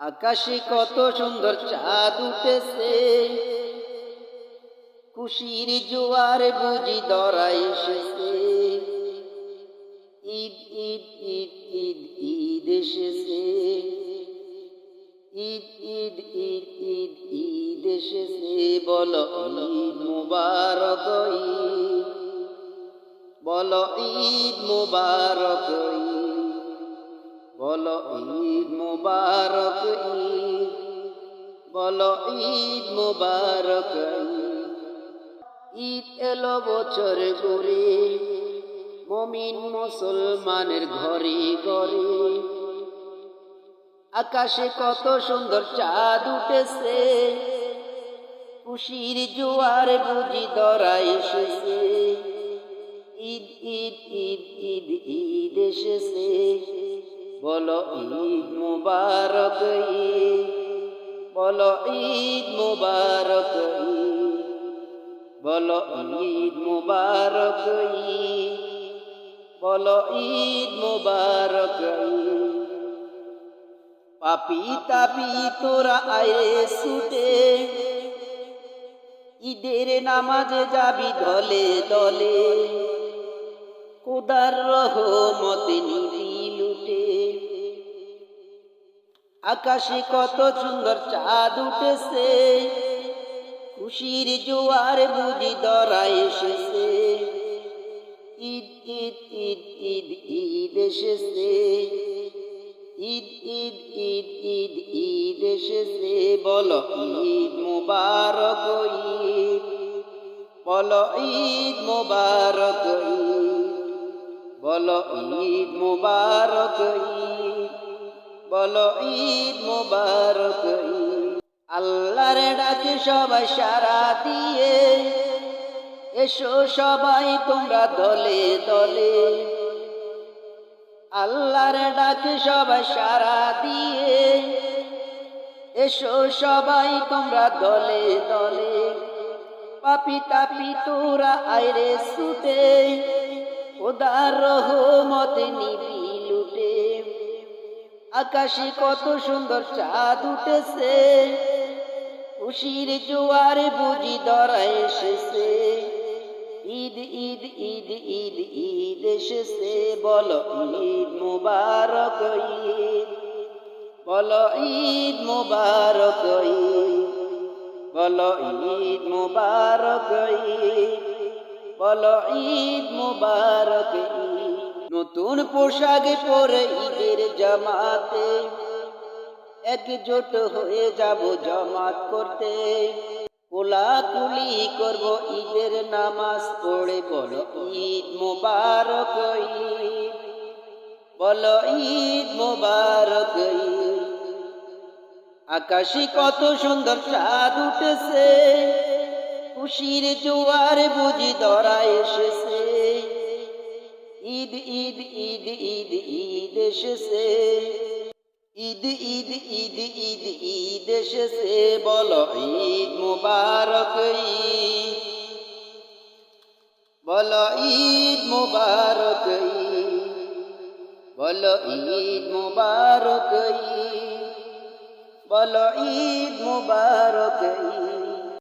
আকাশে কত সুন্দর চাঁদ উঠেছে। খুশির জোয়ার বুঝি দরাই এসেছে। ঈদ ঈদ ঈদ ঈদ ঈদ এসেছে। ঈদ ঈদ ঈদ ঈদ ঈদ এসেছে। বলো ঈদ মুবারক, ঈদ। বলো ঈদ মুবারক ঈদ বলো ঈদ মুবারক ঈদ, বলো ঈদ মুবারক ঈদ। এলো বছর ঘুরে মমিন মুসলমানের ঘরে ঘরে আকাশে কত সুন্দর চাঁদ উঠেছে, খুশির জোয়ার বুঝি দরা এসেছে। ঈদ ঈদ ঈদ ঈদ ঈদ এসেছে। বলো ঈদ মুবারক বলো ঈদ মুবারক বলো ঈদ মুবারক বলো ঈদ মুবারক পাপি তাপি তোরা আয়ে ছুটে, ঈদের নামাজে যাবি দলে দলে কোদার রহমত নিবি লুটে আকাশে কত সুন্দর চাঁদ উঠেছে, খুশির জোয়ার বুঝি দরা এসেছে। ঈদ ঈদ ঈদ ঈদ ঈদ এসেছে, ঈদ ঈদ ঈদ ঈদ ঈদ এসেছে। বলো ঈদ মুবারক, ঈদ। বলো ঈদ মুবারক, ঈদ। বলো ঈদ মুবারক, বলো ঈদ মুবারক, আল্লাহর ডাকে সবাই সারা দিয়ে, এসো সবাই তোমরা দলে দলে। আল্লাহর ডাকে সবাই সারা দিয়ে, এসো সবাই তোমরা দলে দলে। পাপি তাপি তোরা আইরে সুতে ওদার রহমত নিবি লুটে। আকাশে কত সুন্দর চাঁদ উঠেছে, খুশির জোয়ার বুঝি দরা এসেছে। ঈদ ঈদ ঈদ ঈদ ঈদ এসেছে, বলো ঈদ মুবারক ঈদ। বলো ঈদ মুবারক ঈদ। বলো ঈদ মুবারক ঈদ। বলো ঈদ মুবারক, নতুন পোশাক পরে ঈদের জামাতে। একজোট হয়ে যাব জামাত করতে। কোলাকুলি করব ঈদের নামাজ পড়ে, বলো ঈদ মুবারক ঈদ বলো ঈদ মুবারক। আকাশে কত সুন্দর চাঁদ উঠেছে। খুশির জোয়ার বুঝি ধরা এসেছে। ঈদ ঈদ ঈদ ঈদ ঈদ এসেছে। ঈদ ঈদ ঈদ ঈদ ঈদ এসেছে। বলো ঈদ মুবারক, ঈদ। বলো ঈদ মুবারক, ঈদ। বলো ঈদ মুবারক, ঈদ। বলো ঈদ মুবারক, ঈদ।